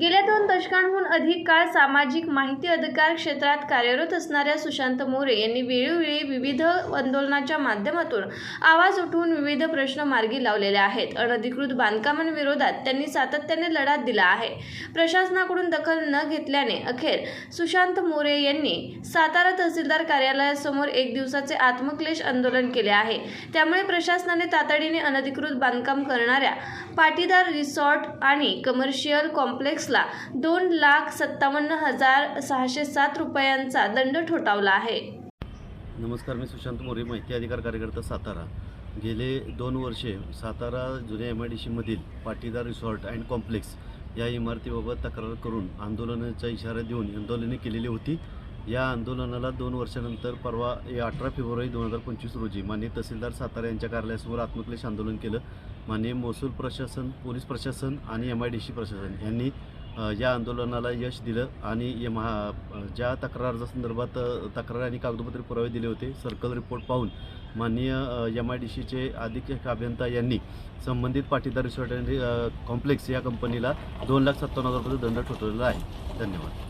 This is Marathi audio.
गेल्या दोन दशकांहून अधिक काळ सामाजिक माहिती अधिकार क्षेत्रात कार्यरत असणाऱ्या सुशांत मोरे यांनी वेळोवेळी विविध आंदोलनाच्या माध्यमातून आवाज उठवून विविध प्रश्न मार्गी लावलेले आहेत. अनधिकृत बांधकामांविरोधात त्यांनी सातत्याने लढा दिला आहे. प्रशासनाकडून दखल न घेतल्याने अखेर सुशांत मोरे यांनी सातारा तहसीलदार कार्यालयासमोर एक दिवसाचे आत्मक्लेश आंदोलन केले आहे. त्यामुळे प्रशासनाने तातडीने अनधिकृत बांधकाम करणाऱ्या पाटीदार रिसॉर्ट आणि कमर्शियल कॉम्प्लेक्स कॉम्प्लेक्सला दोन लाख सत्तावन्न हजार सहाशे सात रुपयांचा दंड ठोठावला आहे. नमस्कार मी सुशांत मोरे माहिती अधिकार कार्यकर्ता सातारा. गेले दोन वर्षे सातारा जुन्या एम आय डी सीमधील पाटीदार रिसॉर्ट अँड कॉम्प्लेक्स या इमारतीबाबत तक्रार करून आंदोलनाचा इशारा देऊन आंदोलने केलेली होती. या आंदोलनाला दोन वर्षानंतर परवा अठरा फेब्रुवारी दोन हजार पंचवीस रोजी माननीय तहसीलदार सातारा यांच्या कार्यालयासमोर आत्मक्लेश आंदोलन केलं. माननीय महसूल प्रशासन पोलीस प्रशासन आणि एम आय डी सी प्रशासन यांनी या आंदोलनाला यश दिलं आणि या महा ज्या तक्रारच्या संदर्भात तक्रार आणि कागदपत्रे पुरावे दिले होते सर्कल रिपोर्ट पाहून माननीय एम आय डी सीचे अधीक्षक अभियंता यांनी संबंधित पाटीदार रिसॉर्ट अँड कॉम्प्लेक्स या कंपनीला दोन लाख सत्तावन्न हजार रुपये दंड ठोठवलेला आहे. धन्यवाद.